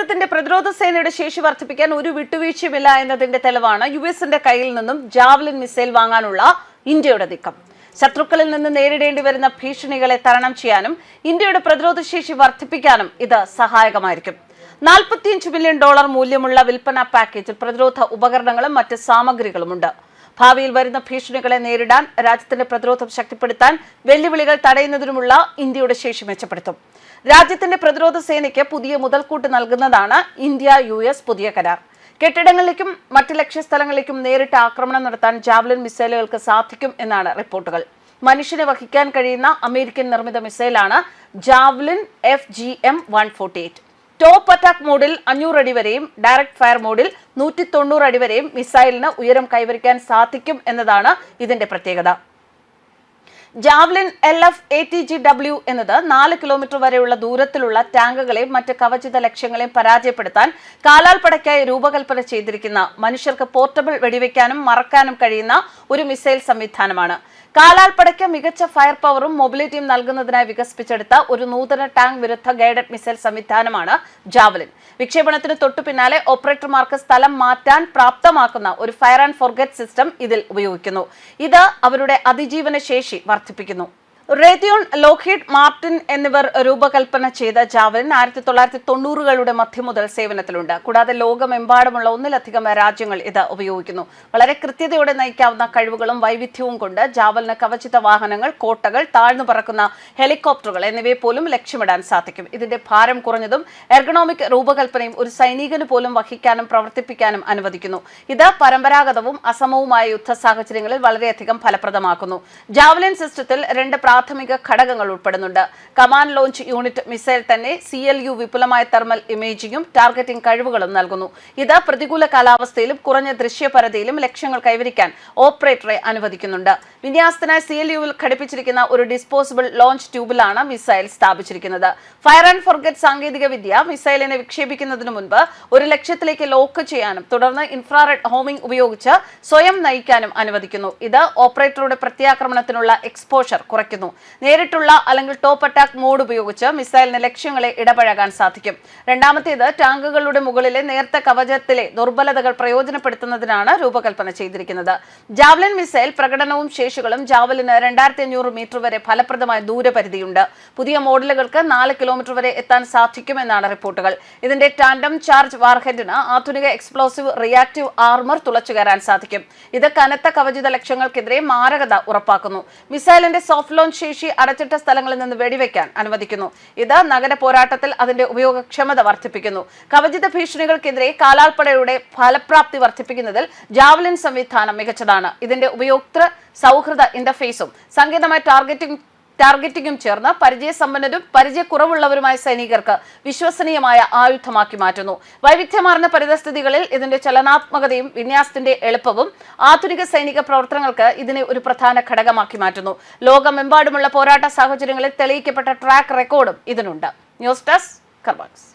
ഭാരതത്തിന്റെ പ്രതിരോധ സേനയുടെ ശേഷി വർദ്ധിപ്പിക്കാൻ ഒരു വിട്ടുവീഴ്ചയുമില്ല എന്നതിന്റെ തെളിവാണ് യു എസിന്റെ കയ്യിൽ നിന്നും ജാവലിൻ മിസൈൽ വാങ്ങാനുള്ള ഇന്ത്യയുടെ നീക്കം. ശത്രുക്കളിൽ നിന്ന് നേരിടേണ്ടി വരുന്ന ഭീഷണികളെ തരണം ചെയ്യാനും ഇന്ത്യയുടെ പ്രതിരോധ ശേഷി വർദ്ധിപ്പിക്കാനും ഇത് സഹായകമായിരിക്കും. നാൽപ്പത്തിയഞ്ച് മില്യൺ ഡോളർ മൂല്യമുള്ള വിൽപ്പന പാക്കേജിൽ പ്രതിരോധ ഉപകരണങ്ങളും മറ്റ് സാമഗ്രികളുമുണ്ട്. ഭാവിയിൽ വരുന്ന ഭീഷണികളെ നേരിടാൻ രാജ്യത്തിന്റെ പ്രതിരോധം ശക്തിപ്പെടുത്താൻ വെല്ലുവിളികൾ തടയുന്നതിനുമുള്ള ഇന്ത്യയുടെ ശേഷി മെച്ചപ്പെടുത്തും. രാജ്യത്തിന്റെ പ്രതിരോധ സേനയ്ക്ക് പുതിയ മുതൽക്കൂട്ട് നൽകുന്നതാണ് ഇന്ത്യ യു പുതിയ കരാർ. കെട്ടിടങ്ങളിലേക്കും മറ്റ് ലക്ഷ്യസ്ഥലങ്ങളിലേക്കും നേരിട്ട് ആക്രമണം നടത്താൻ ജാവലിൻ മിസൈലുകൾക്ക് സാധിക്കും എന്നാണ് റിപ്പോർട്ടുകൾ. മനുഷ്യനെ വഹിക്കാൻ കഴിയുന്ന അമേരിക്കൻ നിർമ്മിത മിസൈലാണ് Javelin F G M one forty eight. Top attack മോഡിൽ അഞ്ഞൂറ് അടി വരെയും ഡയറക്ട് ഫയർ മോഡിൽ നൂറ്റി തൊണ്ണൂറ് അടി വരെയും മിസൈലിന് ഉയരം കൈവരിക്കാൻ സാധിക്കും എന്നതാണ് ഇതിന്റെ പ്രത്യേകത. Javelin L F A T G W എന്നത് നാല് കിലോമീറ്റർ വരെയുള്ള ദൂരത്തിലുള്ള ടാങ്കുകളെയും മറ്റ് കവചിത ലക്ഷ്യങ്ങളെയും പരാജയപ്പെടുത്താൻ കാലാൽപ്പടയ്ക്കായി രൂപകൽപ്പന ചെയ്തിരിക്കുന്ന മനുഷ്യർക്ക് പോർട്ടബിൾ വെടിവെക്കാനും മറക്കാനും കഴിയുന്ന ഒരു മിസൈൽ സംവിധാനമാണ്. കാലാൽപ്പടയ്ക്ക് മികച്ച ഫയർ പവറും മൊബിലിറ്റിയും നൽകുന്നതിനായി വികസിപ്പിച്ചെടുത്ത ഒരു നൂതന ടാങ്ക് വിരുദ്ധ ഗൈഡഡ് മിസൈൽ സംവിധാനമാണ് ജാവലിൻ. വിക്ഷേപണത്തിന് തൊട്ടു പിന്നാലെ ഓപ്പറേറ്റർമാർക്ക് സ്ഥലം മാറ്റാൻ പ്രാപ്തമാക്കുന്ന ഒരു ഫയർ ആൻഡ് ഫോർഗറ്റ് സിസ്റ്റം ഇതിൽ ഉപയോഗിക്കുന്നു. ഇത് അവരുടെ അതിജീവന ശേഷി വർദ്ധിപ്പിക്കുന്നു. റേഡിയോൺ ലോക്ഹീഡ് മാർട്ടിൻ എന്നിവർ രൂപകൽപ്പന ചെയ്ത ജാവലിൻ ആയിരത്തി തൊള്ളായിരത്തി തൊണ്ണൂറുകളുടെ മധ്യം മുതൽ സേവനത്തിലുണ്ട്. കൂടാതെ ലോകമെമ്പാടുമുള്ള ഒന്നിലധികം രാജ്യങ്ങൾ ഇത് ഉപയോഗിക്കുന്നു. വളരെ കൃത്യതയോടെ നയിക്കാവുന്ന കഴിവുകളും വൈവിധ്യവും കൊണ്ട് ജാവലിന് കവചിത വാഹനങ്ങൾ കോട്ടകൾ താഴ്ന്നു പറക്കുന്ന ഹെലികോപ്റ്ററുകൾ എന്നിവയെ പോലും ലക്ഷ്യമിടാൻ സാധിക്കും. ഇതിന്റെ ഭാരം കുറഞ്ഞതും എർഗണോമിക് രൂപകൽപ്പനയും ഒരു സൈനികന് പോലും വഹിക്കാനും പ്രവർത്തിപ്പിക്കാനും അനുവദിക്കുന്നു. ഇത് പരമ്പരാഗതവും അസമവുമായ യുദ്ധ സാഹചര്യങ്ങളിൽ വളരെയധികം ഫലപ്രദമാക്കുന്നു. ജാവലിൻ സിസ്റ്റത്തിൽ രണ്ട് പ്രാഥമിക ഘടകങ്ങൾ ഉൾപ്പെടുന്നുണ്ട്. കമാൻഡ് ലോഞ്ച് യൂണിറ്റ് മിസൈൽ തന്നെ സി എൽ യു വിപുലമായ തെർമൽ ഇമേജിങ്ങും ടാർഗറ്റിംഗ് കഴിവുകളും നൽകുന്നു. ഇത് പ്രതികൂല കാലാവസ്ഥയിലും കുറഞ്ഞ ദൃശ്യപരതയിലും ലക്ഷ്യങ്ങൾ കൈവരിക്കാൻ ഓപ്പറേറ്ററെ അനുവദിക്കുന്നുണ്ട്. വിന്യാസത്തിനായി സി എൽ യുവിൽ ഘടിപ്പിച്ചിരിക്കുന്ന ഒരു ഡിസ്പോസിബിൾ ലോഞ്ച് ട്യൂബിലാണ് മിസൈൽ സ്ഥാപിച്ചിരിക്കുന്നത്. ഫയർ ആൻഡ് ഫോർഗറ്റ് സാങ്കേതിക വിദ്യ മിസൈലിനെ വിക്ഷേപിക്കുന്നതിന് മുൻപ് ഒരു ലക്ഷ്യത്തിലേക്ക് ലോക്ക് ചെയ്യാനും തുടർന്ന് ഇൻഫ്രാറെഡ് ഹോമിംഗ് ഉപയോഗിച്ച് സ്വയം നയിക്കാനും അനുവദിക്കുന്നു. ഇത് ഓപ്പറേറ്ററുടെ പ്രത്യാക്രമണത്തിനുള്ള എക്സ്പോഷർ കുറയ്ക്കുന്നു. നേരിട്ടുള്ള അല്ലെങ്കിൽ ടോപ്പ് അറ്റാക്ക് മോഡ് ഉപയോഗിച്ച് മിസൈലിന് ലക്ഷ്യങ്ങളെ ഇടപഴകാൻ സാധിക്കും. രണ്ടാമത്തേത് ടാങ്കുകളുടെ മുകളിലെ നേർത്ത കവചത്തിലെ ദുർബലതകൾ പ്രയോജനപ്പെടുത്തുന്നതിനാണ് രൂപകൽപ്പന ചെയ്തിരിക്കുന്നത്. ജാവലിൻ മിസൈൽ പ്രകടനവും ശേഷികളും ജാവലിന് രണ്ടായിരത്തി അഞ്ഞൂറ് മീറ്റർ വരെ ഫലപ്രദമായ ദൂരപരിധിയുണ്ട്. പുതിയ മോഡലുകൾക്ക് നാല് കിലോമീറ്റർ വരെ എത്താൻ സാധിക്കുമെന്നാണ് റിപ്പോർട്ടുകൾ. ഇതിന്റെ ടാൻഡം ചാർജ് വാർഹെഡിന് ആധുനിക എക്സ്പ്ലോസീവ് റിയാക്റ്റീവ് ആർമർ തുളച്ചു കയറാൻ സാധിക്കും. ഇത് കനത്ത കവചിത ലക്ഷ്യങ്ങൾക്കെതിരെ മാരകത ഉറപ്പാക്കുന്നു. മിസൈലിന്റെ സോഫ്റ്റ് ലോഞ്ച് ശേഷി അടച്ചിട്ട സ്ഥലങ്ങളിൽ നിന്ന് വെടിവെക്കാൻ അനുവദിക്കുന്നു. ഇത് നഗര പോരാട്ടത്തിൽ അതിന്റെ ഉപയോഗക്ഷമത വർദ്ധിപ്പിക്കുന്നു. കവചിത ഭീഷണികൾക്കെതിരെ കാലാൾപ്പടയുടെ ഫലപ്രാപ്തി വർദ്ധിപ്പിക്കുന്നതിൽ ജാവലിൻ സംവിധാനം മികച്ചതാണ്. ഇതിന്റെ ഉപയോക്തൃ സൗഹൃദ ഇന്റർഫേസും സങ്കീർണമായ ടാർഗറ്റിംഗ് ടാർഗറ്റിംഗും ചേർന്ന് പരിചയസമ്പന്നരും പരിചയക്കുറവുള്ളവരുമായ സൈനികർക്ക് വിശ്വസനീയമായ ആയുധമാക്കി മാറ്റുന്നു. വൈവിധ്യമാർന്ന പരിതസ്ഥിതികളിൽ ഇതിന്റെ ചലനാത്മകതയും വിന്യാസത്തിന്റെ എളുപ്പവും ആധുനിക സൈനിക പ്രവർത്തനങ്ങൾക്ക് ഇതിനെ ഒരു പ്രധാന ഘടകമാക്കി മാറ്റുന്നു. ലോകമെമ്പാടുമുള്ള പോരാട്ട സാഹചര്യങ്ങളിൽ തെളിയിക്കപ്പെട്ട ട്രാക്ക് റെക്കോർഡും ഇതിനുണ്ട്. News desk കർബാക്സ്